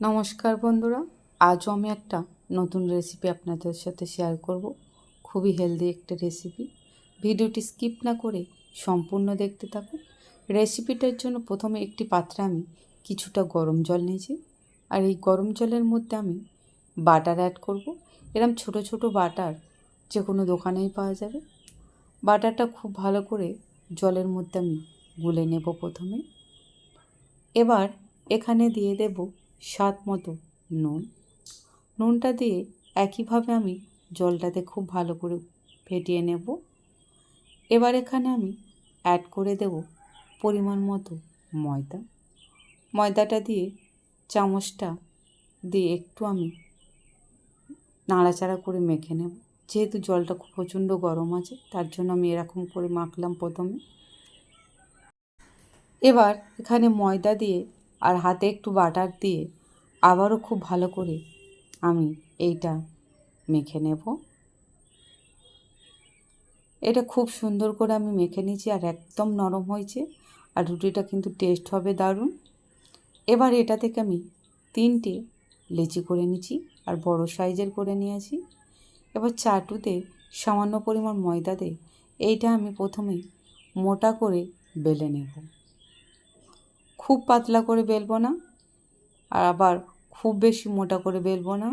নমস্কার বন্ধুরা, আজও আমি একটা নতুন রেসিপি আপনাদের সাথে শেয়ার করব। খুবই হেলদি একটা রেসিপি ভিডিওটি স্কিপ না করে সম্পূর্ণ দেখতে থাকুন। রেসিপিটার জন্য প্রথমে একটি পাত্রে আমি কিছুটা গরম জল নিয়েছি। আর এই গরম জলের মধ্যে আমি বাটার অ্যাড করব। এরম ছোট ছোট বাটার যে কোনো দোকানেই পাওয়া যাবে। বাটারটা খুব ভালো করে জলের মধ্যে আমি গুলে নেব প্রথমে। এবার এখানে দিয়ে দেব স্বাদ মতো নুন। নুনটা দিয়ে একইভাবে আমি জলটাতে খুব ভালো করে ফেটিয়ে নেব। এবার এখানে আমি অ্যাড করে দেব পরিমাণ মতো ময়দা। ময়দাটা দিয়ে চামচটা দিয়ে একটু আমি নাড়াচাড়া করে মেখে নেব। যেহেতু জলটা খুব প্রচণ্ড গরম আছে, তার জন্য আমি এরকম করে মাখলাম প্রথমে। এবার এখানে ময়দা দিয়ে আর হাতে একটু বাটার দিয়ে আবারও খুব ভালো করে আমি এইটা মেখে নেব। এটা খুব সুন্দর করে আমি মেখে নিয়েছি আর একদম নরম হয়েছে আর রুটিটা কিন্তু টেস্ট হবে দারুণ। এবার এটা থেকে আমি তিনটে লেচি করে নিচ্ছি আর বড় সাইজের করে নিয়েছি। এবার চাটুতে সামান্য পরিমাণ ময়দা দিয়ে এইটা আমি প্রথমে মোটা করে বেলে নেব। খুব পাতলা করে বেলবো না, আর আবার খুব বেশি মোটা করে বেলবো না।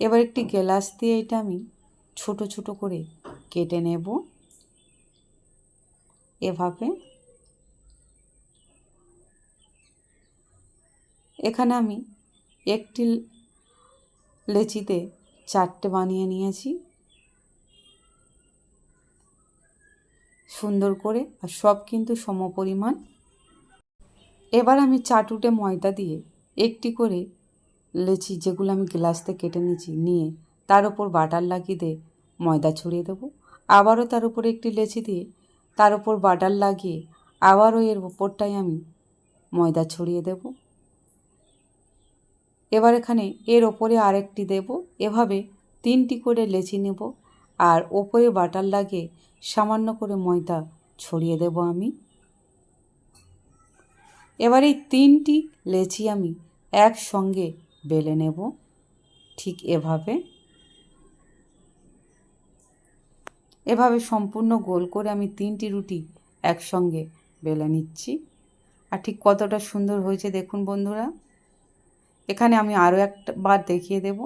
এবার একটি গ্লাস দিয়ে এটা আমি ছোট ছোট করে কেটে নেব। এভাবে। এখানে আমি একটি লেচিতে চারটে বানিয়ে নিয়েছি। সুন্দর করে, আর সব কিন্তু সমপরিমাণ। এবার আমি চাটুটে ময়দা দিয়ে একটি করে লেচি যেগুলো আমি গ্লাসতে কেটে নিয়েছি, নিয়ে তার উপর বাটার লাগিয়ে দিয়ে ময়দা ছড়িয়ে দেবো। আবারও তার উপরে একটি লেচি দিয়ে তার উপর বাটার লাগিয়ে আবারও এর উপরটাই আমি ময়দা ছড়িয়ে দেব। এবার এখানে এর ওপরে আরেকটি দেব। এভাবে তিনটি করে লেচি নেব আর ওপরে বাটার লাগিয়ে সামান্য করে ময়দা ছড়িয়ে দেব আমি। এবার এই তিনটি লেচি আমি একসঙ্গে বেলে নেব। ঠিক এভাবে। এভাবে সম্পূর্ণ গোল করে আমি তিনটি রুটি একসঙ্গে বেলে নিচ্ছি। আর ঠিক কতটা সুন্দর হয়েছে দেখুন বন্ধুরা। এখানে আমি আরও একবার দেখিয়ে দেব।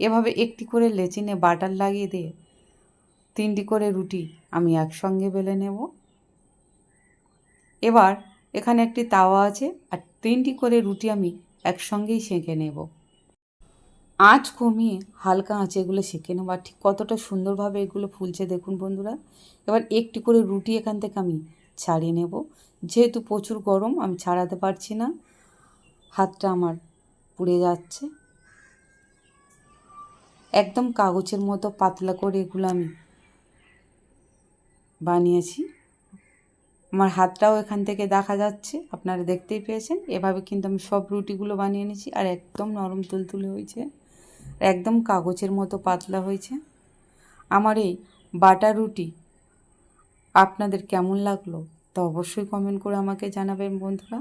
এভাবে একটি করে লেচি লেচিনে বাটার লাগিয়ে দিয়ে তিনটি করে রুটি আমি একসঙ্গে বেলে নেব। এবার এখানে একটি তাওয়া আছে আর তিনটি করে রুটি আমি একসঙ্গেই সেঁকে নেব। আঁচ কমিয়ে হালকা আঁচে এগুলো সেঁকে নেব আর ঠিক কতটা সুন্দরভাবে এগুলো ফুলছে দেখুন বন্ধুরা। এবার একটি করে রুটি এখান থেকে আমি ছাড়িয়ে নেব। যেহেতু প্রচুর গরম, আমি ছাড়াতে পারছি না। হাতটা আমার পুড়ে যাচ্ছে। একদম কাগজের মতো পাতলা করে এগুলো আমি বানিয়েছি। আমার হাতটাও এখান থেকে দেখা যাচ্ছে, আপনারা দেখতেই পেয়েছেন। এভাবে কিন্তু আমি সব রুটিগুলো বানিয়ে নিয়েছি আর একদম নরম তুলতুলে হয়েছে, একদম কাগজের মতো পাতলা হয়েছে। আমার এই বাটা রুটি আপনাদের কেমন লাগল তা অবশ্যই কমেন্ট করে আমাকে জানাবেন বন্ধুরা।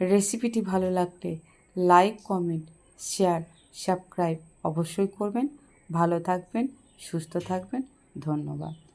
রেসিপিটি ভালো লাগলে লাইক কমেন্ট শেয়ার সাবস্ক্রাইব অবশ্যই করবেন। ভালো থাকবেন, সুস্থ থাকবেন। ধন্যবাদ।